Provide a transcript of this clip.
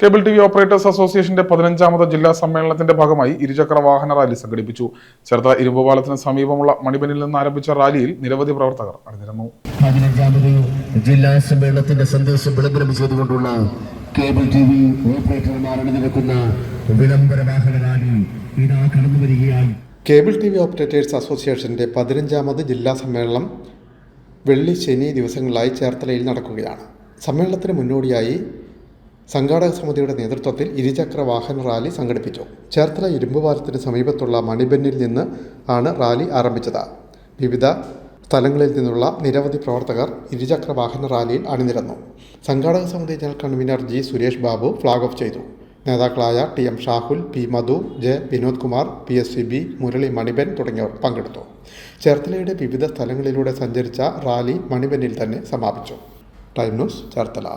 Cable T V operators അസോസിയേഷന്റെ പതിനഞ്ചാമത് ജില്ലാ സമ്മേളനത്തിന്റെ ഭാഗമായി ഇരുചക്ര വാഹന റാലി സംഘടിപ്പിച്ചു. ചെറുത്ത ഇരുമ്പുപാലത്തിന് സമീപമുള്ള മണിബനിൽ നിന്ന് ആരംഭിച്ച റാലിയിൽ നിരവധി പ്രവർത്തകർ അണിനിരന്നു. പതിനഞ്ചാമത് ജില്ലാ സമ്മേളനത്തിന്റെ സന്ദേശം വിളംബരം ചെയ്തുകൊണ്ടുള്ള കേബിൾ ടി വി ഓപ്പറേറ്റർമാർ അണിനിരക്കുന്ന വിളംബര വാഹന റാലി ഇതാ കടന്നു വരികയായി. കേബിൾ ടി വി ഓപ്പറേറ്റേഴ്സ് അസോസിയേഷന്റെ പതിനഞ്ചാമത് ജില്ലാ സമ്മേളനം വെള്ളി ശനി ദിവസങ്ങളായി ചേർത്തലയിൽ നടക്കുകയാണ്. സമ്മേളനത്തിന് മുന്നോടിയായി സംഘാടക സമിതിയുടെ നേതൃത്വത്തിൽ ഇരുചക്ര വാഹന റാലി സംഘടിപ്പിച്ചു. ചേർത്തല ഇരുമ്പുപാലത്തിന് സമീപത്തുള്ള മണിബന്നിൽ നിന്ന് ആണ് റാലി ആരംഭിച്ചത്. വിവിധ സ്ഥലങ്ങളിൽ നിന്നുള്ള നിരവധി പ്രവർത്തകർ ഇരുചക്ര വാഹന റാലിയിൽ അണിനിരന്നു. സംഘാടക സമിതി general convener G Suresh Babu flag off ചെയ്തു. നേതാക്കളായ T M Shahul P Madhu J Vinod Kumar P S C B Murali മണിബൻ തുടങ്ങിയവർ പങ്കെടുത്തു. ചേർത്തലയുടെ വിവിധ സ്ഥലങ്ങളിലൂടെ സഞ്ചരിച്ച റാലി മണിബനിൽ തന്നെ സമാപിച്ചു. Time news Cherthala.